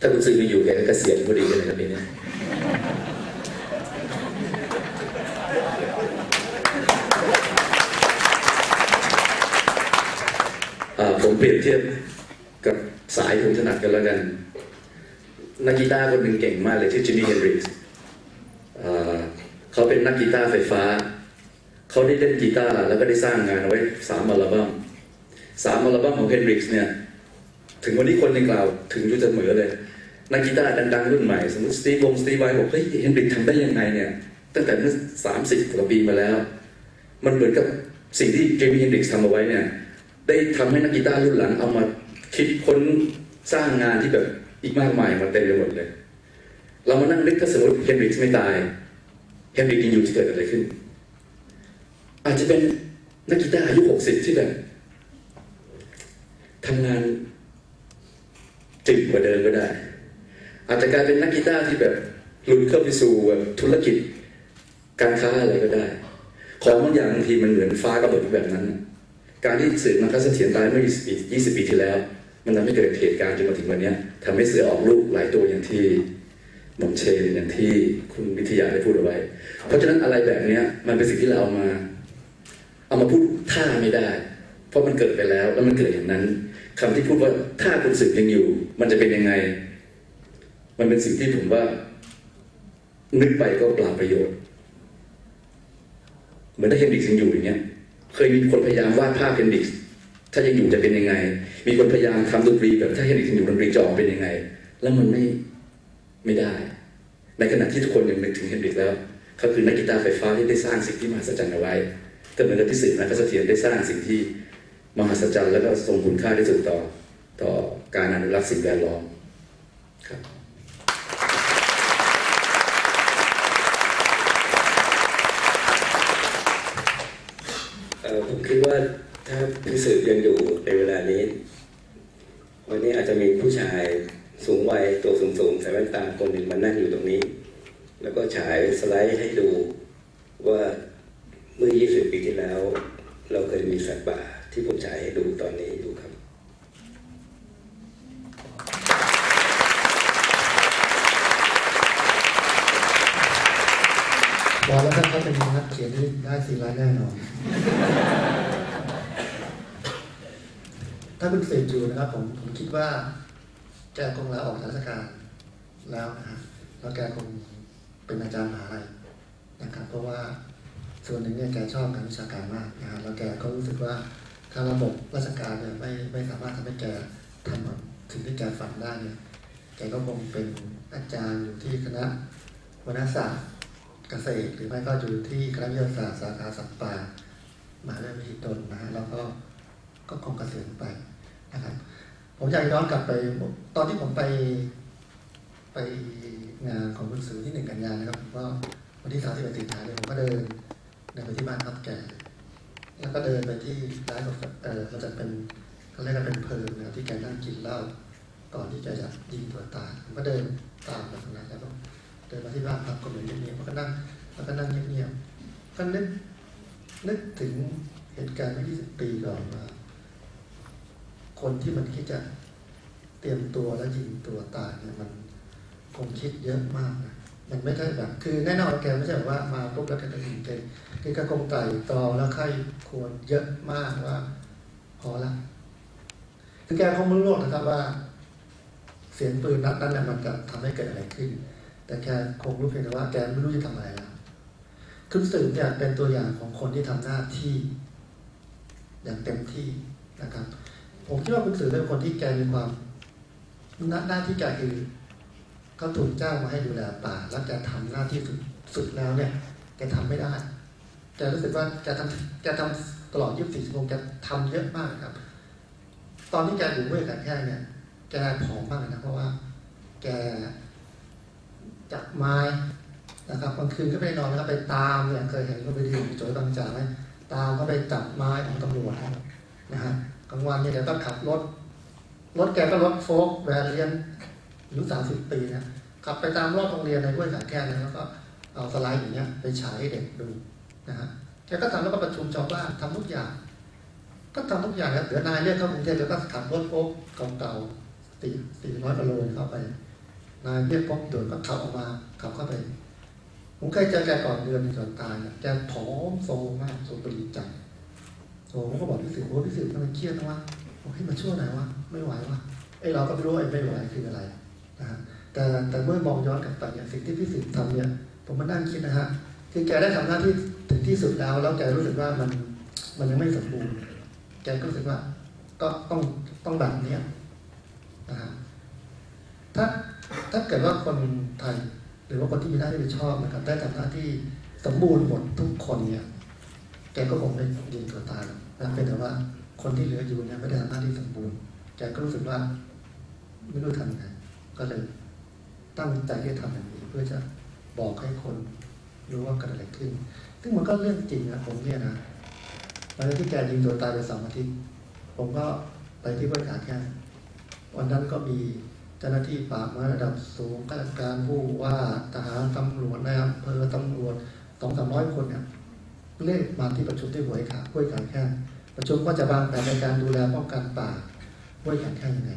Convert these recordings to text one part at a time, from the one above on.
ถ้าคุณซื้อไม่อยู่แกก็เกษียณพอดีเลยนะครับปีนี้อ่าผมเปรียบเทียบกับสายผมถนัดกันแล้วกัน นักกีตาร์คนหนึ่งเก่งมากเลยชื่จิมมี่เฮนริกส์เขาเป็นนักกีตาร์ไฟฟ้า เขาได้เล่นกีตาร์แล้วก็ได้สร้างงานเอาไว้สามอัลบั้มสามอัลบั้มของเฮนริกส์เนี่ย ถึงวันนี้คนในกล่าวถึงอยู่เสมอเลย นักกีตาร์ดังๆรุ่นใหม่ สมมติสตีฟวงสตีฟไวบอกเฮ้ยเฮนริกทำได้ยังไงเนี่ย ตั้งแต่เมื่อสามสิบกว่าปีมาแล้ว มันเหมือนกับสิ่งที่เจมี่เฮนริกทำเอาไว้เนี่ย ได้ทำให้นักกีตาร์รุ่นหลังเอามาคิดค้นสร้างงานที่แบบอีกมากมายมาเต็มไปหมดเลย เรามานั่งนึกถ้าสมมติเฮนริกไม่ตายเฮนริกยังอยู่จะเกิดอะไรขึ้น อาจจะเป็นนักกีตาร์อายุหกสิบที่แบบทำงาน จึงกว่าเดิมก็ได้ อาจจะกลายเป็นนักกีตาร์ที่แบบหลุดเข้าไปสู่แบบธุรกิจ การค้าอะไรก็ได้ ของบางอย่างบางทีมันเหมือนฟ้ากระเบิดแบบนั้น การที่สื่อมาคัสเถียรตายเมื่อ20ปี20 ปีที่แล้ว มันทำให้เกิดเหตุการณ์จนมาถึงวันนี้ยทำให้เสือออกลูกหลายตัวอย่างที่หม่อมเชนอย่างที่คุณวิทยาได้พูดเอาไว้ เพราะฉะนั้นอะไรแบบเนี้ยมันเป็นสิ่งที่เราเอามา เอามาพูดถ้าไม่ได้ เพราะมันเกิดไปแล้วแล้วมันเกิดอย่างนั้น คำที่พูดว่าถ้าคุณสึกยังอยู่ มันจะเป็นยังไง มันเป็นสิ่งที่ผมว่า นึกไปก็เปล่าประโยชน์ เหมือนถ้าเฮนดิกซ์ยังอยู่อย่างเงี้ย เคยมีคนพยายามวาดภาพเฮนดิกซ์ถ้ายังอยู่จะเป็นยังไง มีคนพยายามทำดนตรีแบบถ้าเฮนดิกซ์ยังอยู่ดนตรีจะออกเป็นยังไง แล้วมันไม่ไม่ได้ ในขณะที่ทุกคนยังนึกถึงเฮนดิกซ์แล้วเขาคือนักกีตาร์ไฟฟ้าที่ได้สร้างสิ่งที่มหัศจรรย์เอาไว้ก็เหมือนกับที่สื่อนะครับเสถียรได้สร้างสิ่งที่ มหัศจรรย์แล้วก็ทรงคุณค่าที่สุดต่อต่อการอนุรักษ์สิ่งแวดล้อมครับผมคิดว่าถ้าพิสืบยังอยู่ในเวลานี้ วันนี้อาจจะมีผู้ชายสูงวัยตัวสูงๆใส่แว่นตาคนหนึ่งมานั่งอยู่ตรงนี้ แล้วก็ฉายสไลด์ให้ดูว่าเมื่อ 20 ปีที่แล้ว เราเคยมีสัตว์ป่า ที่ผมฉายให้ดูตอนนี้ดูครับบอกแล้วถ้าเขาเป็นนักเขียนที่ได้สี่ล้านแน่นอน ถ้าคุณเสกอยู่นะครับ ผมผมคิดว่า แกคงลาออกจากราชการแล้วนะฮะแล้วแกคงเป็นอาจารย์มหาลัยนะครับ เพราะว่าส่วนหนึ่งเนี่ยแกชอบการวิชาการมากนะฮะแล้วแกก็รู้สึกว่า ถ้าระบบราชการเนี่ยไม่ไม่สามารถทำให้แกทำถึงที่แกฝันได้เนี่ยแกก็คงเป็นอาจารย์อยู่ที่คณะวรรณศาสตร์เกษตร หรือไม่ก็อยู่ที่คณะวิทยาศาสตร์สาขาสัตว์ป่ามหาวิทยาลัยมหิดลนะฮะแล้วก็ก็คงเกษียณไปนะครับ ผมอยากย้อนกลับไปตอนที่ผมไปไปงานของคุณสือที่หนึ่งกันยานะครับผมก็วันที่สามสิบเอ็ดสิงหาเนี่ยผมก็เดินเดินไปที่บ้านครับแก แล้วก็เดินไปที่ร้านกาแฟเออมันจะเป็นเขาเรียกว่าเป็นเพลิงนะที่แกนั่งกินเหล้าก่อนที่แกจะยิงตัวตายผมก็เดินตามไปตรงนั้นแล้วก็เดินมาที่บ้านพักก็เหมือนเงียบๆแล้วก็นั่งแล้วก็นั่งเงียบๆก็นึกนึกถึงเหตุการณ์เมื่อ20ปีก่อนว่าคนที่มันคิดจะเตรียมตัวแล้วยิงตัวตายเนี่ยมันคงคิดเยอะมากนะ มันไม่ใช่แบบ คือแน่นอนแกไม่ใช่แบบว่ามาปุ๊บแล้วแกจะยิงแกแกก็คงไต่ตองแล้วใครควรเยอะมากว่า พอละคือแกคงม่รู้หรอกนะครับว่า เสียงปืนนัดนั้นน่ะมันจะทำให้เกิดอะไรขึ้น แต่แกคงรู้เพียงแต่ว่าแกไม่รู้จะทำอะไรแล้วคุณสืบเนี่ยเป็นตัวอย่างของคนที่ทำหน้าที่ อย่างเต็มที่นะครับ ผมคิดว่าคุณสืบเป็นคนที่แกมีความหน้าหน้าที่แกคือ เขาถูกจ้างมาให้ดูแลป่า แล้วแกทำหน้าที่สุดสุดแล้วเนี่ยแกทำไม่ได้แกรู้สึกว่าแกทำแกทำตลอด 24 ชั่วโมงแกทำเยอะมากครับ ตอนที่แกอยู่เมื่อกันแค่เนี่ยแกผอมมากนะเพราะว่า แกจับไม้นะครับกลางคืนก็ไม่ได้นอนนะครับไปตามเนี่ยเคยเห็นก็ไปดูโจยบางจากไหมตามก็ไปจับไม้ของตำรวจนะฮะกลางวันเนี่ยแกก็ขับรถรถแกก็รถโฟล์กแวร์เลียน อายุสามสิบปีนะขับไปตามรอบโรงเรียนในห้วยสาแก้วนะแล้วก็เอาสไลด์อย่างเงี้ยไปฉายให้เด็กดูนะฮะแกก็ทำแล้วก็ประชุมชาวบ้านทำทุกอย่าง ก็ทำทุกอย่างครับเดี๋ยวนายเรียกเข้ากรุงเทพแล้วก็ขับรถโฟล์กเก่าๆสี่สี่ร้อยกิโลเข้าไป นายเรียกพบโดนก็ขับออกมาขับเข้าไปผมเคยเจอแกก่อนเดือนก่อนตายอะแกผอมโซมากโซปรีจังโซผมก็บอกพี่สิทธิ์ว่าพี่สิทธิ์ทำไมเครียดนะวะบอกให้มาช่วยหน่อยวะไม่ไหววะไอเราก็ไม่รู้ไอ้ไม่ไหวคืออะไร นะแต่แต่เมื่อมองย้อนกลับไปเนี่ยสิ่งที่พี่สิทธิ์ทำเนี่ย ผมมานั่งคิดนะฮะคือแกได้ทำหน้าที่ถึงที่สุดแล้ว แล้วแกรู้สึกว่ามันมันยังไม่สมบูรณ์แกก็รู้สึกว่า ก็ต้องต้องแบบเนี้ยนะฮะถ้าถ้าเกิดว่าคนไทยหรือว่าคนที่มีหน้าที่รับผิดชอบนะครับได้ทำหน้าที่สมบูรณ์หมดทุกคนเนี่ย แกก็คงไม่ยิงตัวตายนะเป็นแต่ว่าคนที่เหลืออยู่เนี่ยไม่ได้ทำหน้าที่สมบูรณ์แกก็รู้สึกว่า ไม่รู้ทำยังไง ก็เลยตั้งใจที่จะทำอย่างนี้เพื่อจะบอกให้คนรู้ว่าเกิดอะไรขึ้น ซึ่งมันก็เรื่องจริงนะผมเนี่ยนะหลังจากที่แกยิงตัวตายไปสองอาทิตย์ ผมก็ไปที่บริการแค่วันนั้นก็มีเจ้าหน้าที่ป่าไม้ระดับสูงข้าราชการผู้ว่าทหารตำรวจนายอำเภอตำรวจสองสามร้อยคนเนี่ยเรียกมาที่ประชุมที่หัวไอ้ขาห้วยขาแค่ประชุมก็จะวางแผนในการดูแลป้องกันป่าห้วยขาแค่ยังไง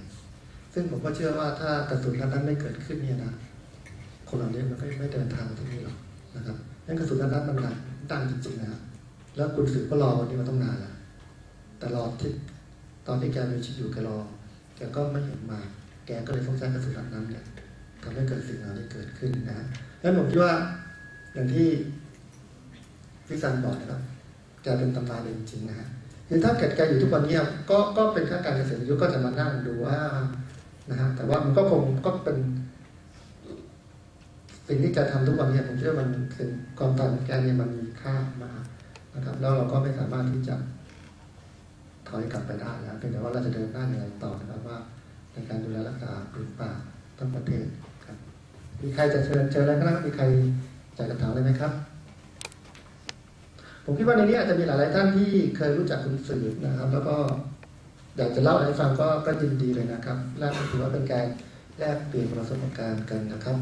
ซึ่งผมก็เชื่อว่าถ้ากระสุนนัดนั้นไม่เกิดขึ้นเนี่ยนะคนเหล่านี้มันก็ไม่เดินทางที่นี่หรอกนะครับนั่นกระสุนนัดนั้นมันหนักตั้งจริงๆนะครับแล้วคุณสืบก็รอวันนี้มาต้องนานแล้วแต่รอที่ตอนที่แกมีชีวิตอยู่แกรอแกก็ไม่เห็นมา แกก็เลยต้องใช้กระสุนนัดนั้นเนี่ยทำให้เกิดสิ่งเหล่านี้เกิดขึ้นนะแล้วผมคิดว่าอย่างที่พี่ซันบอกนะครับแกเป็นตำนานเลยจริงๆนะฮะคือถ้าเกิดแกอยู่ทุกวันเนี้ก็ก็เป็นข้าการเกษียณอายุก็จะมานั่งดูว่า นะฮะแต่ว่ามันก็คงก็เป็นสิ่งที่จะทำทุกวันเนี้ผมเชื่อว่ามันคือความตายของแกเนี่ยมันมีค่ามากนะครับ แล้วเราก็ไม่สามารถที่จะถอยกลับไปได้แล้วเพียงแต่ว่าเราจะเดินหน้าอย่างไรต่อนะครับว่า ในการดูแลรักษาพื้นป่าทั้งประเทศครับ มีใครจะเชิญเชิญแล้วก็ได้มีใครอยากจะถามอะไรไหมครับ ผมคิดว่าในนี้อาจจะมีหลายๆท่านที่เคยรู้จักคุณสื่อนะครับ แล้วก็ อยากจะเล่าอะไรให้ฟังก็ก็ยินดีเลยนะครับแลกถือว่าเป็นการแลกเปลี่ยนประสบการณ์กันนะครับ